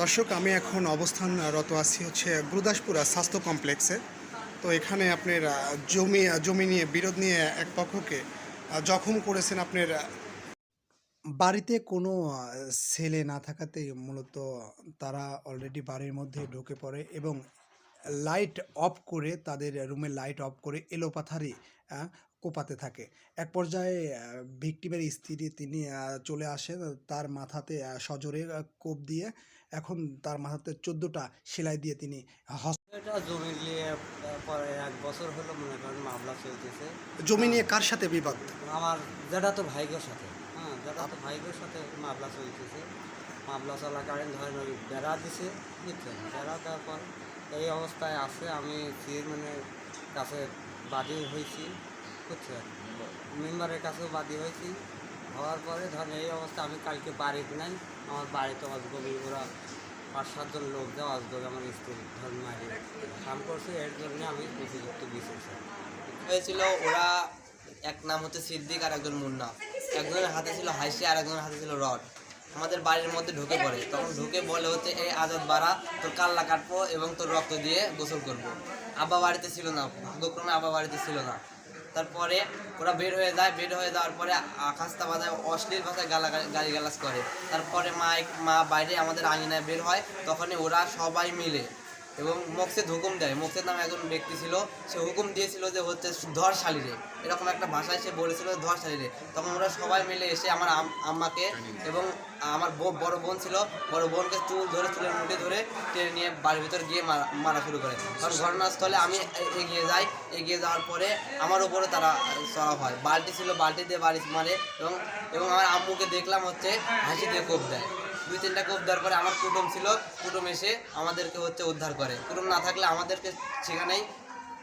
দর্শক, আমি এখন অবস্থানরত আছি হচ্ছে গুরুদাসপুরা স্বাস্থ্য কমপ্লেক্সে। তো এখানে আপনার জমি জমি নিয়ে, বিরোধ নিয়ে এক পক্ষকে জখম করেছেন আপনার বাড়িতে কোনো ছেলে না থাকাতে মূলত তারা অলরেডি বাড়ির মধ্যে ঢুকে পড়ে এবং লাইট অফ করে তাদের রুমের লাইট অফ করে এলোপাথারি কোপাতে থাকে। এক পর্যায়ে ভিকটিমের স্ত্রী তিনি চলে আসেন, তার মাথাতে সজোরে কোপ দিয়ে এখন তার মাথাতে চোদ্দোটা সেলাই দিয়ে তিনি জমি নিয়ে পরে এক বছর হলো মনে করেন মামলা চলতেছে। জমি নিয়ে কার সাথে বিবাদ? আমার যেটা তো ভাইগোর সাথে হ্যাঁ যেটা তো ভাইগোর সাথে মামলা চলতেছে। মামলা চলাকালীন ধরেন ওই বেড়া দিছে বুঝছেন? বেড়া দেওয়ার পর এই অবস্থায় আছে আমি চেয়ারম্যানের কাছে বাদী হয়েছি বুঝছেন? মেম্বারের কাছেও বাদী হয়েছি। হওয়ার পরে ধরেন এই অবস্থা আমি কালকে বাড়িতে নাই আমার বাড়িতে অজগবি ওরা পাঁচ সাতজন লোক দেওয়া অজগবি আমার স্ত্রী ধরেন মারি কাম করছে, এর জন্য আমি উপযুক্ত চাই। হয়েছিল ওরা এক নাম হচ্ছে সিদ্দিক আর একজন মুন্না। একজনের হাতে ছিল হাইসি আর একজনের হাতে ছিল রড। আমাদের বাড়ির মধ্যে ঢুকে পড়ে। তখন ঢুকে বলে হচ্ছে, এই আজাদ বাড়া তোর কাল্লা কাটবো এবং তোর রক্ত দিয়ে গোসল করব। আব্বা বাড়িতে ছিল না, ভাগ্যক্রমে আব্বা বাড়িতে ছিল না। তারপরে ওরা বের হয়ে যায়, বের হয়ে যাওয়ার পরে খাস্তা বাজায় অশ্লীল ভাষায় গালা গালি গালাজ করে। তারপরে মা মা বাইরে আমাদের আঙিনায় বের হয়, তখনই ওরা সবাই মিলে এবং মকসেদ হুকুম দেয়। মকসেদ নামে একজন ব্যক্তি ছিল, সে হুকুম দিয়েছিল যে হচ্ছে ধর শালিরে। এরকম একটা ভাষায় সে বলেছিল ধর শালিরে। তখন ওরা সবাই মিলে এসে আমার আম্মাকে এবং আমার বড় বোন ছিল, বড় বোনকে চুল ধরে, চুলের মুঠে ধরে টেনে নিয়ে বাড়ির ভিতর গিয়ে মারা- মারা শুরু করে। কারণ ঘটনাস্থলে আমি এগিয়ে যাই। এগিয়ে যাওয়ার পরে আমার উপরে তারা চড়া হয়। বালতি ছিল, বালতি দিয়ে বাড়ি মারে এবং এবং আমার আম্মুকে দেখলাম হচ্ছে হাসি দিয়ে কোপ দেয়। দুই তিনটা কোপ দেওয়ার পরে আমার কুটুম ছিল কুটুম এসে আমাদেরকে হচ্ছে উদ্ধার করে। কুটুম না থাকলে আমাদেরকে সেখানেই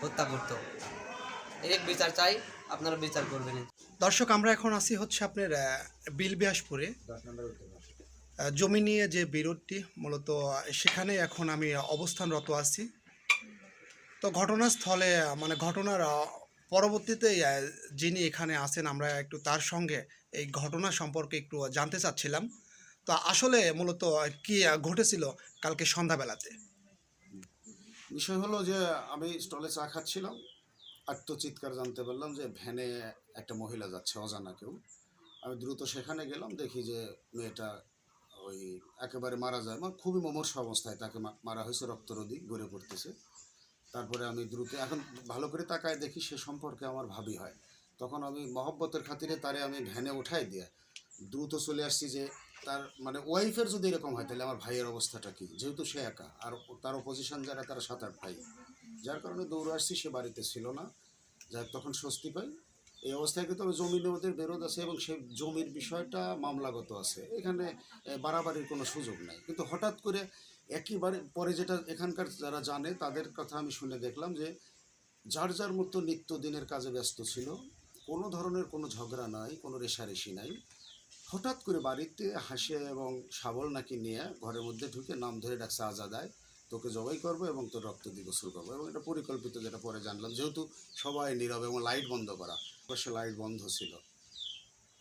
হত্যা করতো। এর বিচার চাই আপনারা বিচার করবেন। দর্শক আমরা এখন আছি হচ্ছে আপনার বিলবিয়াসপুরে। আহ, জমি নিয়ে যে বিরোধটি মূলত সেখানে এখন আমি অবস্থানরত আছি। তো ঘটনাস্থলে মানে ঘটনার পরবর্তীতে যিনি এখানে আছেন আমরা একটু তার সঙ্গে এই ঘটনা সম্পর্কে একটু জানতে চাচ্ছিলাম। তো আসলে মূলত কি ঘটেছিল কালকে সন্ধ্যাবেলাতে? বিষয় হলো যে আমি স্টলে চা খাচ্ছিলাম, আর তো চিৎকার জানতে পারলাম যে ভ্যানে একটা মহিলা যাচ্ছে, অজানা কেউ। আমি দ্রুত সেখানে গেলাম, দেখি যে মেয়েটা ওই একেবারে মারা যায়। মানে খুবই মমর্ষ অবস্থায় তাকে মারা হয়েছে, রক্তরোধী, গড়ে পড়তেছে। তারপরে আমি দ্রুত, এখন ভালো করে তাকায় দেখি সে সম্পর্কে আমার ভাবি হয়। তখন আমি মহব্বতের খাতিরে তারে আমি ভ্যানে উঠাই দিয়ে দ্রুত চলে আসছি যে তার মানে ওয়াইফের যদি এরকম হয়, তাহলে আমার ভাইয়ের অবস্থাটা কি? যেহেতু সে একা, আর তার অপোজিশন যারা, তারা সাত আট ভাই। যার কারণে দৌড়ে আসছি, সে বাড়িতে ছিল না। যাই তখন স্বস্তি পাই। এই অবস্থায় কিন্তু জমি নিয়তের বেরোধ আছে এবং সে জমির বিষয়টা মামলাগত আছে। এখানে বাড়াবাড়ির কোনো সুযোগ নাই। কিন্তু হঠাৎ করে একেবারে পরে যেটা এখানকার যারা জানে, তাদের কথা আমি শুনে দেখলাম যে, যার যার মতো নিত্যদিনের কাজে ব্যস্ত ছিল, কোনো ধরনের কোনো ঝগড়া নাই, কোনো রেশারেশি নাই। হঠাৎ করে বাড়িতে হাসে এবং শাবল নাকি নিয়ে ঘরের মধ্যে ঢুকে নাম ধরে ডাকছে আজাদায়, তোকে জবাই করব এবং তোর রক্ত দিয়ে গোসল করব। এবং এটা পরিকল্পিত যেটা পরে জানলাম, যেহেতু সবাই নীরব এবং লাইট বন্ধ করা সে লাইট বন্ধ ছিল।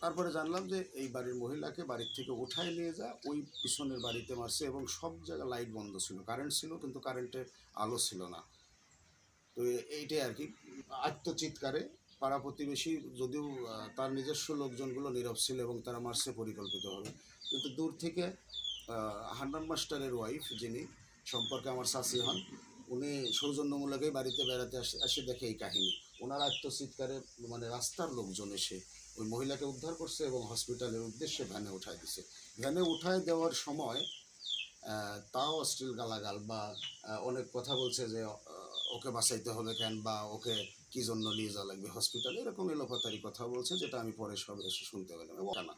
তারপরে জানলাম যে এই বাড়ির মহিলাকে বাড়ির থেকে উঠায় নিয়ে যা, ওই পিছনের বাড়িতে মারছে এবং সব জায়গায় লাইট বন্ধ ছিল, কারেন্ট ছিল কিন্তু কারেন্টের আলো ছিল না। তো এইটাই আর কি। আত্মচিৎকারে পাড়া প্রতিবেশী যদিও তার নিজস্ব লোকজনগুলো নীরব ছিল এবং তারা মারছে পরিকল্পিতভাবে কিন্তু দূর থেকে হান্নান মাস্টারের ওয়াইফ যিনি, সম্পর্কে আমার শাশি হন, উনি সৌজন্যমূলকেই বাড়িতে বেড়াতে আসে এসে দেখে এই কাহিনী। ওনার আত্মচিৎকারে মানে রাস্তার লোকজন এসে ওই মহিলাকে উদ্ধার করছে এবং হসপিটালের উদ্দেশ্যে ভ্যানে উঠায় দিছে। ভ্যানে উঠায় দেওয়ার সময় তাও অশ্লীল গালাগাল বা অনেক কথা বলছে যে ওকে বাঁচাইতে হবে কেন বা ওকে কি জন্য নিয়ে যাওয়া লাগবে হসপিটালে এরকম এলোপাতারি কথা বলছে যেটা আমি পরে সব এসে শুনতে পেলাম। এবং না।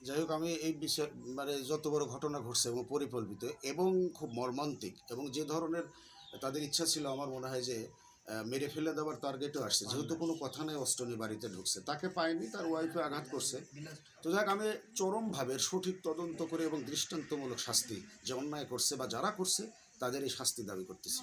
যাই হোক আমি এই বিষয়ে মানে যত বড় ঘটনা ঘটছে এবং পরিকল্পিত এবং খুব মর্মান্তিক এবং যে ধরনের তাদের ইচ্ছা ছিল আমার মনে হয় যে মেরে ফেলে দেওয়ার টার্গেটও আসছে। যেহেতু কোনো কথা নেই অষ্টনী বাড়িতে ঢুকছে। তাকে পায়নি তার ওয়াইফে আঘাত করছে। তো যাক আমি চরমভাবে সঠিক তদন্ত করে এবং দৃষ্টান্তমূলক শাস্তি যে অন্যায় করছে বা যারা করছে তাদের এই শাস্তি দাবি করতেছি।